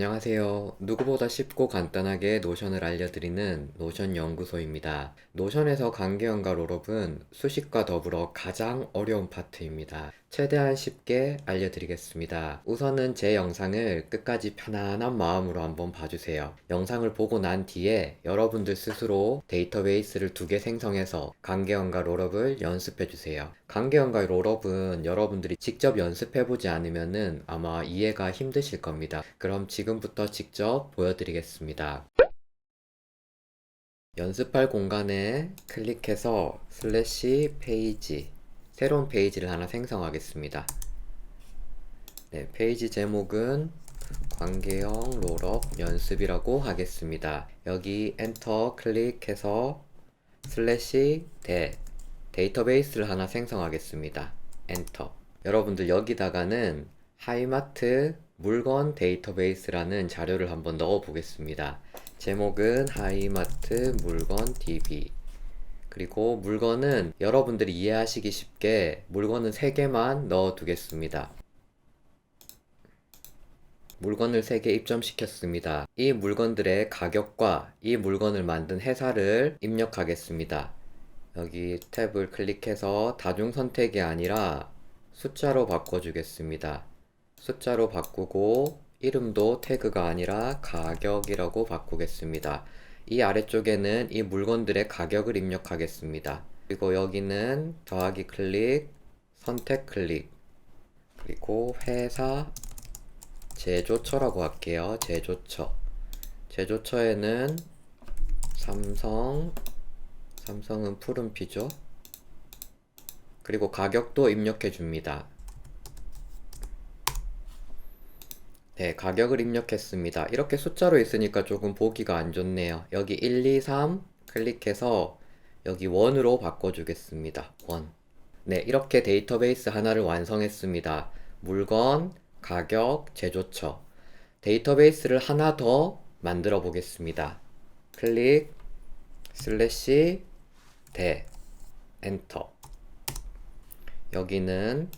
안녕하세요. 누구보다 쉽고 간단하게 노션을 알려드리는 노션 연구소입니다. 노션에서 관계형과 롤업은 수식과 더불어 가장 어려운 파트입니다. 최대한 쉽게 알려드리겠습니다. 우선은 제 영상을 끝까지 편안한 마음으로 한번 봐주세요. 영상을 보고 난 뒤에 여러분들 스스로 데이터베이스를 두 개 생성해서 관계형과 롤업을 연습해주세요. 관계형과 롤업은 여러분들이 직접 연습해보지 않으면은 아마 이해가 힘드실 겁니다. 그럼 지금부터 직접 보여드리겠습니다. 연습할 공간에 클릭해서 슬래시 페이지 새로운 페이지를 하나 생성하겠습니다. 네, 페이지 제목은 관계형 롤업 연습이라고 하겠습니다. 여기 엔터 클릭해서 슬래시 대 데이터베이스를 하나 생성하겠습니다. 엔터. 여러분들 여기다가는 하이마트 물건 데이터베이스라는 자료를 한번 넣어 보겠습니다. 제목은 하이마트 물건 DB. 그리고 물건은 여러분들이 이해하시기 쉽게 물건은 3개만 넣어 두겠습니다. 물건을 3개 입점시켰습니다. 이 물건들의 가격과 이 물건을 만든 회사를 입력하겠습니다. 여기 탭을 클릭해서 다중 선택이 아니라 숫자로 바꿔주겠습니다. 숫자로 바꾸고 이름도 태그가 아니라 가격이라고 바꾸겠습니다. 이 아래쪽에는 이 물건들의 가격을 입력하겠습니다. 그리고 여기는 더하기 클릭, 선택 클릭, 그리고 회사 제조처라고 할게요. 제조처. 제조처에는 삼성, 삼성은 푸른피죠. 그리고 가격도 입력해 줍니다. 네, 가격을 입력했습니다. 이렇게 숫자로 있으니까 조금 보기가 안 좋네요. 여기 1, 2, 3 클릭해서 여기 원으로 바꿔주겠습니다. 원. 네, 이렇게 데이터베이스 하나를 완성했습니다. 물건, 가격, 제조처. 데이터베이스를 하나 더 만들어 보겠습니다. 클릭, 슬래시, 대, 엔터. 여기는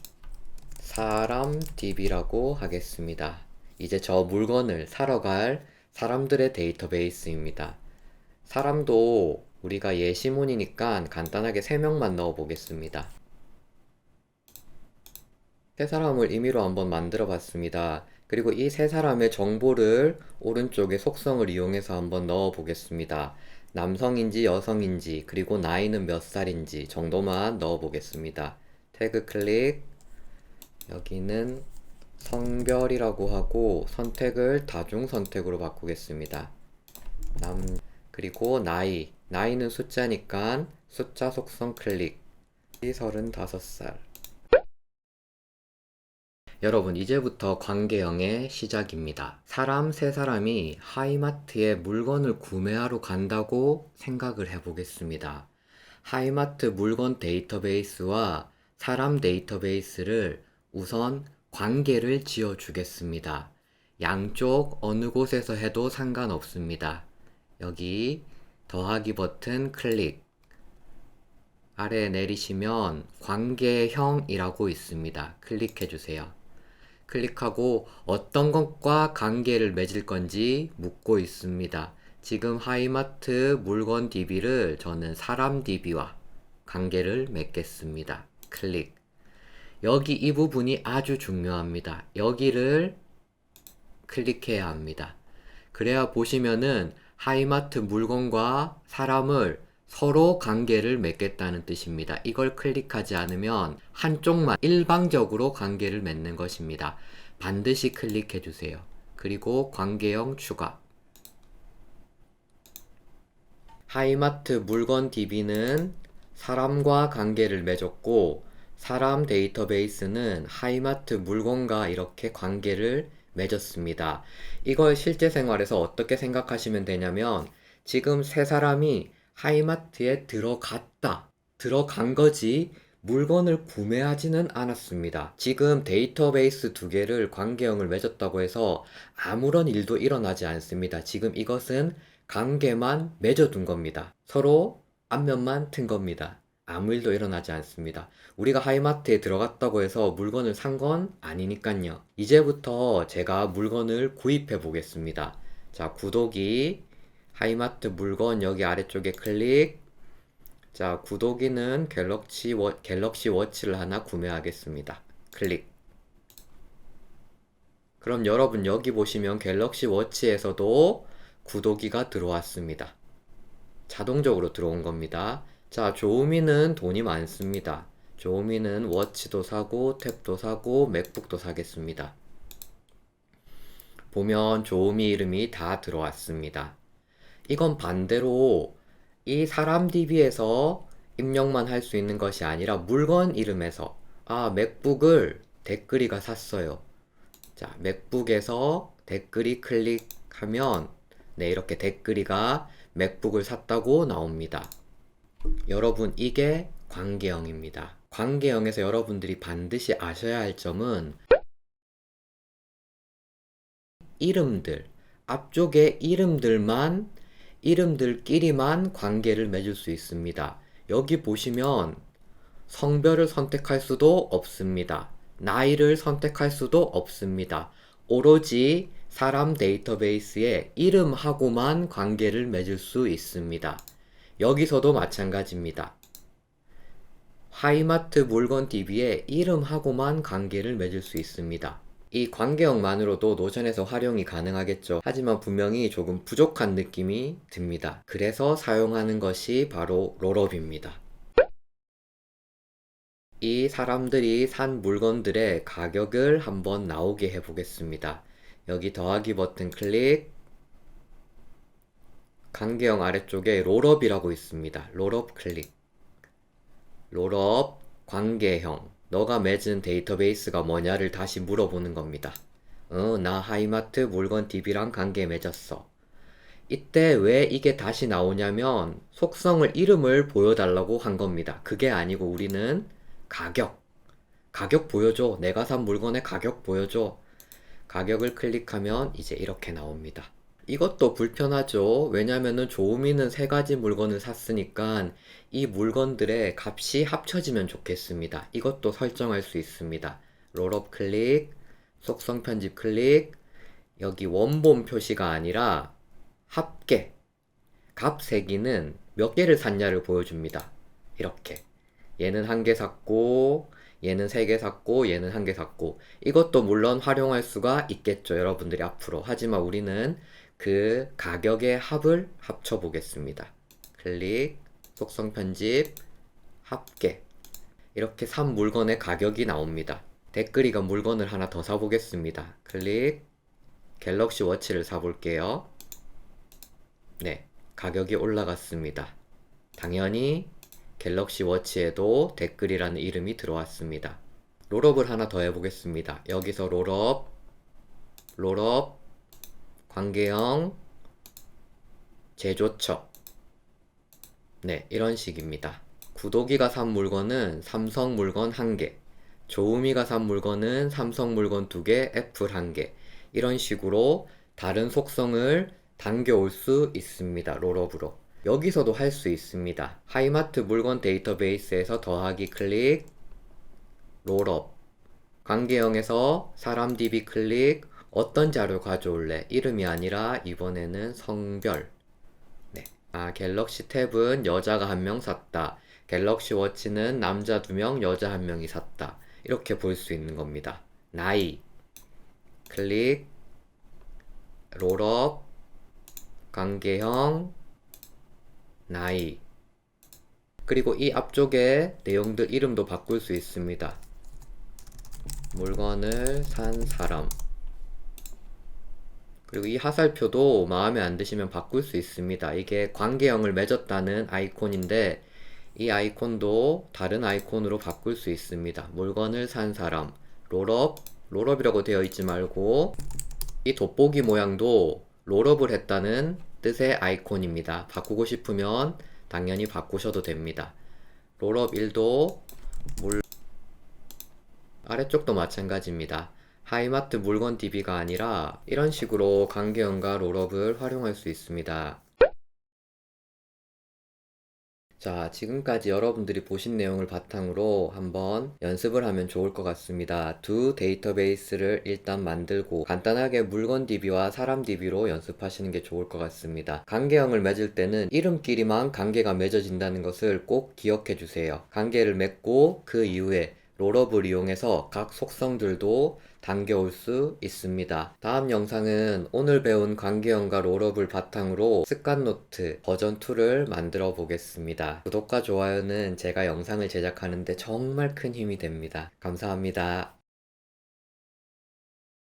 사람 DB라고 하겠습니다. 이제 저 물건을 사러 갈 사람들의 데이터베이스입니다. 사람도 우리가 예시문이니까 간단하게 3명만 넣어 보겠습니다. 세 사람을 임의로 한번 만들어 봤습니다. 그리고 이 세 사람의 정보를 오른쪽에 속성을 이용해서 한번 넣어 보겠습니다. 남성인지 여성인지 그리고 나이는 몇 살인지 정도만 넣어 보겠습니다. 태그 클릭 여기는 성별이라고 하고 선택을 다중 선택으로 바꾸겠습니다. 남 그리고 나이 나이는 숫자니까 숫자 속성 클릭 35살 여러분 이제부터 관계형의 시작입니다. 사람 세 사람이 하이마트에 물건을 구매하러 간다고 생각을 해보겠습니다. 하이마트 물건 데이터베이스와 사람 데이터베이스를 우선 관계를 지어 주겠습니다. 양쪽 어느 곳에서 해도 상관없습니다. 여기 더하기 버튼 클릭. 아래에 내리시면 관계형이라고 있습니다. 클릭해 주세요. 클릭하고 어떤 것과 관계를 맺을 건지 묻고 있습니다. 지금 하이마트 물건 DB를 저는 사람 DB와 관계를 맺겠습니다. 클릭. 여기 이 부분이 아주 중요합니다. 여기를 클릭해야 합니다. 그래야 보시면은 하이마트 물건과 사람을 서로 관계를 맺겠다는 뜻입니다. 이걸 클릭하지 않으면 한쪽만 일방적으로 관계를 맺는 것입니다. 반드시 클릭해 주세요. 그리고 관계형 추가. 하이마트 물건 DB는 사람과 관계를 맺었고 사람 데이터베이스는 하이마트 물건과 이렇게 관계를 맺었습니다. 이걸 실제 생활에서 어떻게 생각하시면 되냐면 지금 세 사람이 하이마트에 들어갔다. 들어간 거지 물건을 구매하지는 않았습니다. 지금 데이터베이스 두 개를 관계형을 맺었다고 해서 아무런 일도 일어나지 않습니다. 지금 이것은 관계만 맺어둔 겁니다. 서로 앞면만 튼 겁니다. 아무 일도 일어나지 않습니다. 우리가 하이마트에 들어갔다고 해서 물건을 산 건 아니니까요. 이제부터 제가 물건을 구입해 보겠습니다. 자, 구독이 하이마트 물건 여기 아래쪽에 클릭. 자, 구독이는 갤럭시 워, 갤럭시 워치를 하나 구매하겠습니다. 클릭. 그럼 여러분 여기 보시면 갤럭시 워치에서도 구독이가 들어왔습니다. 자동적으로 들어온 겁니다. 자, 조우미는 돈이 많습니다. 조우미는 워치도 사고, 탭도 사고, 맥북도 사겠습니다. 보면 조우미 이름이 다 들어왔습니다. 이건 반대로 이 사람 DB에서 입력만 할 수 있는 것이 아니라 물건 이름에서 아, 맥북을 댓글이가 샀어요. 자, 맥북에서 댓글이 클릭하면 네, 이렇게 댓글이가 맥북을 샀다고 나옵니다. 여러분, 이게 관계형입니다. 관계형에서 여러분들이 반드시 아셔야 할 점은 이름들, 앞쪽에 이름들만, 이름들끼리만 관계를 맺을 수 있습니다. 여기 보시면 성별을 선택할 수도 없습니다. 나이를 선택할 수도 없습니다. 오로지 사람 데이터베이스에 이름하고만 관계를 맺을 수 있습니다. 여기서도 마찬가지입니다. 하이마트 물건 DB에 이름하고만 관계를 맺을 수 있습니다. 이 관계형만으로도 노션에서 활용이 가능하겠죠. 하지만 분명히 조금 부족한 느낌이 듭니다. 그래서 사용하는 것이 바로 롤업입니다. 이 사람들이 산 물건들의 가격을 한번 나오게 해보겠습니다. 여기 더하기 버튼 클릭. 관계형 아래쪽에 롤업이라고 있습니다. 롤업 클릭. 롤업 관계형. 너가 맺은 데이터베이스가 뭐냐를 다시 물어보는 겁니다. 어, 나 하이마트 물건 DB랑 관계 맺었어. 이때 왜 이게 다시 나오냐면 속성을 이름을 보여달라고 한 겁니다. 그게 아니고 우리는 가격. 가격 보여줘. 내가 산 물건의 가격 보여줘. 가격을 클릭하면 이제 이렇게 나옵니다. 이것도 불편하죠. 왜냐면은 조우미는 세 가지 물건을 샀으니까 이 물건들의 값이 합쳐지면 좋겠습니다. 이것도 설정할 수 있습니다. 롤업 클릭, 속성 편집 클릭, 여기 원본 표시가 아니라 합계. 값 세기는 몇 개를 샀냐를 보여줍니다. 이렇게. 얘는 한 개 샀고, 얘는 세 개 샀고, 얘는 한 개 샀고. 이것도 물론 활용할 수가 있겠죠. 여러분들이 앞으로. 하지만 우리는 그 가격의 합을 합쳐 보겠습니다. 클릭, 속성 편집, 합계. 이렇게 산 물건의 가격이 나옵니다. 댓글이가 물건을 하나 더 사보겠습니다. 클릭, 갤럭시 워치를 사볼게요. 네, 가격이 올라갔습니다. 당연히 갤럭시 워치에도 댓글이라는 이름이 들어왔습니다. 롤업을 하나 더 해보겠습니다. 여기서 롤업, 롤업, 관계형, 제조처. 네, 이런 식입니다. 구독이가 산 물건은 삼성 물건 1개, 조우미가 산 물건은 삼성 물건 2개, 애플 1개. 이런 식으로 다른 속성을 당겨올 수 있습니다. 롤업으로. 여기서도 할 수 있습니다. 하이마트 물건 데이터베이스에서 더하기 클릭, 롤업. 관계형에서 사람 DB 클릭, 어떤 자료 가져올래? 이름이 아니라 이번에는 성별. 네. 아, 갤럭시 탭은 여자가 한 명 샀다. 갤럭시 워치는 남자 두 명, 여자 한 명이 샀다. 이렇게 볼 수 있는 겁니다. 나이. 클릭, 롤업, 관계형, 나이. 그리고 이 앞쪽에 내용들 이름도 바꿀 수 있습니다. 물건을 산 사람. 그리고 이 하살표도 마음에 안 드시면 바꿀 수 있습니다. 이게 관계형을 맺었다는 아이콘인데 이 아이콘도 다른 아이콘으로 바꿀 수 있습니다. 물건을 산 사람, 롤업, 롤업이라고 되어 있지 말고 이 돋보기 모양도 롤업을 했다는 뜻의 아이콘입니다. 바꾸고 싶으면 당연히 바꾸셔도 됩니다. 롤업 1도 물 아래쪽도 마찬가지입니다. 하이마트 물건 DB가 아니라 이런 식으로 관계형과 롤업을 활용할 수 있습니다. 자, 지금까지 여러분들이 보신 내용을 바탕으로 한번 연습을 하면 좋을 것 같습니다. 두 데이터베이스를 일단 만들고 간단하게 물건 DB와 사람 DB로 연습하시는 게 좋을 것 같습니다. 관계형을 맺을 때는 이름끼리만 관계가 맺어진다는 것을 꼭 기억해 주세요. 관계를 맺고 그 이후에 롤업을 이용해서 각 속성들도 당겨올 수 있습니다. 다음 영상은 오늘 배운 관계형과 롤업을 바탕으로 습관 노트 버전 2를 만들어 보겠습니다. 구독과 좋아요는 제가 영상을 제작하는데 정말 큰 힘이 됩니다. 감사합니다.